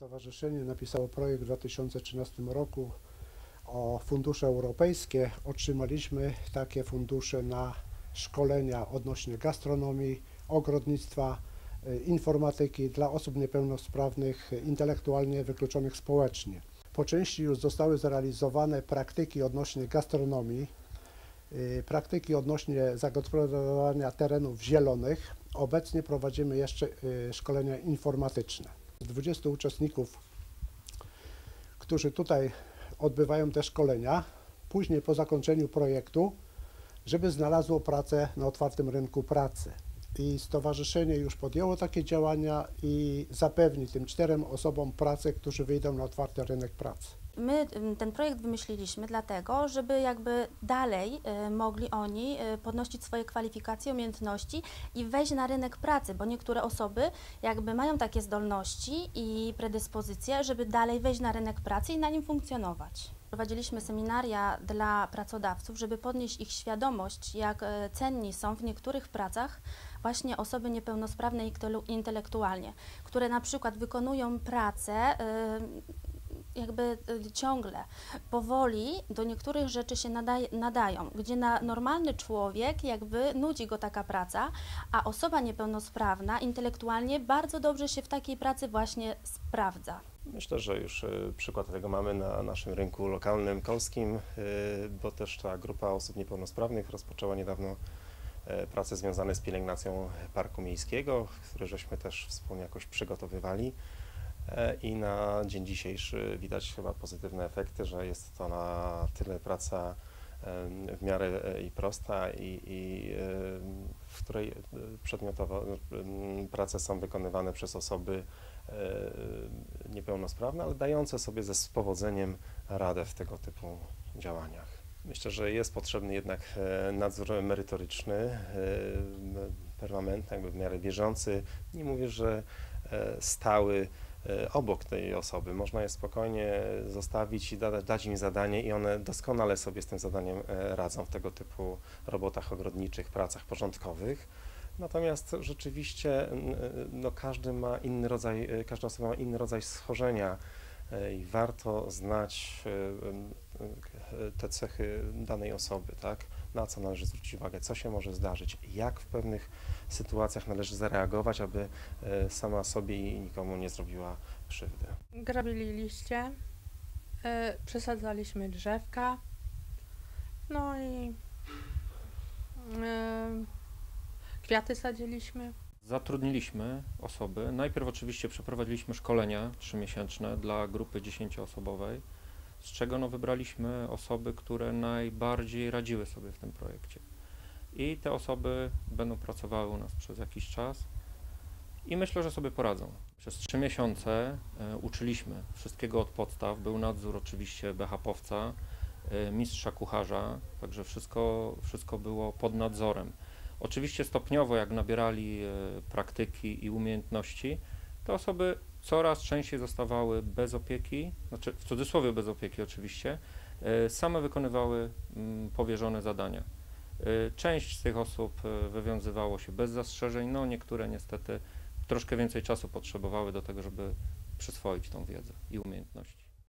Stowarzyszenie napisało projekt w 2013 roku o fundusze europejskie. Otrzymaliśmy takie fundusze na szkolenia odnośnie gastronomii, ogrodnictwa, y, informatyki dla osób niepełnosprawnych, intelektualnie wykluczonych społecznie. Po części już zostały zrealizowane praktyki odnośnie gastronomii, y, praktyki odnośnie zagospodarowania terenów zielonych. Obecnie prowadzimy jeszcze y, szkolenia informatyczne. 20 uczestników, którzy tutaj odbywają te szkolenia, później po zakończeniu projektu, żeby znalazło pracę na otwartym rynku pracy. I stowarzyszenie już podjęło takie działania i zapewni tym czterem osobom pracę, którzy wyjdą na otwarty rynek pracy. My ten projekt wymyśliliśmy dlatego, żeby jakby dalej y, mogli oni y, podnosić swoje kwalifikacje, umiejętności i wejść na rynek pracy, bo niektóre osoby jakby mają takie zdolności i predyspozycje, żeby dalej wejść na rynek pracy i na nim funkcjonować. Prowadziliśmy seminaria dla pracodawców, żeby podnieść ich świadomość, jak e, cenni są w niektórych pracach właśnie osoby niepełnosprawne intelektualnie, które na przykład wykonują pracę y, jakby y, ciągle, powoli do niektórych rzeczy się nadaje, nadają, gdzie na normalny człowiek jakby nudzi go taka praca, a osoba niepełnosprawna intelektualnie bardzo dobrze się w takiej pracy właśnie sprawdza. Myślę, że już y, przykład tego mamy na naszym rynku lokalnym polskim, y, bo też ta grupa osób niepełnosprawnych rozpoczęła niedawno e, prace związane z pielęgnacją parku miejskiego, które żeśmy też wspólnie jakoś przygotowywali. E, I na dzień dzisiejszy widać chyba pozytywne efekty, że jest to na tyle praca w miarę e, i prosta, i, i w której e, przedmiotowo prace są wykonywane przez osoby niepełnosprawne, ale dające sobie ze z powodzeniem radę w tego typu działaniach. Myślę, że jest potrzebny jednak nadzór merytoryczny, permanentny, jakby w miarę bieżący. Nie mówię, że stały obok tej osoby. Można je spokojnie zostawić i da, dać im zadanie i one doskonale sobie z tym zadaniem e, radzą w tego typu robotach ogrodniczych, pracach porządkowych. Natomiast rzeczywiście n- no, każdy ma inny rodzaj, e, każda osoba ma inny rodzaj schorzenia e, i warto znać e, e, te cechy danej osoby, tak? Na co należy zwrócić uwagę, co się może zdarzyć, jak w pewnych sytuacjach należy zareagować, aby e, sama sobie i nikomu nie zrobiła krzywdy. grabili liście, y, przesadzaliśmy drzewka, no i y, kwiaty sadziliśmy. Zatrudniliśmy osoby. Najpierw oczywiście przeprowadziliśmy szkolenia trzymiesięczne dla grupy 10-osobowej, z czego no, wybraliśmy osoby, które najbardziej radziły sobie w tym projekcie. I te osoby będą pracowały u nas przez jakiś czas i myślę, że sobie poradzą. Przez trzy miesiące e, uczyliśmy wszystkiego od podstaw. Był nadzór oczywiście BHP-owca, e, mistrza kucharza, także wszystko, wszystko było pod nadzorem. Oczywiście stopniowo, jak nabierali e, praktyki i umiejętności, te osoby coraz częściej zostawały bez opieki, znaczy w cudzysłowie bez opieki oczywiście, e, same wykonywały mm, powierzone zadania. E, Część z tych osób wywiązywało się bez zastrzeżeń, no niektóre niestety troszkę więcej czasu potrzebowały do tego, żeby przyswoić tą wiedzę i umiejętności.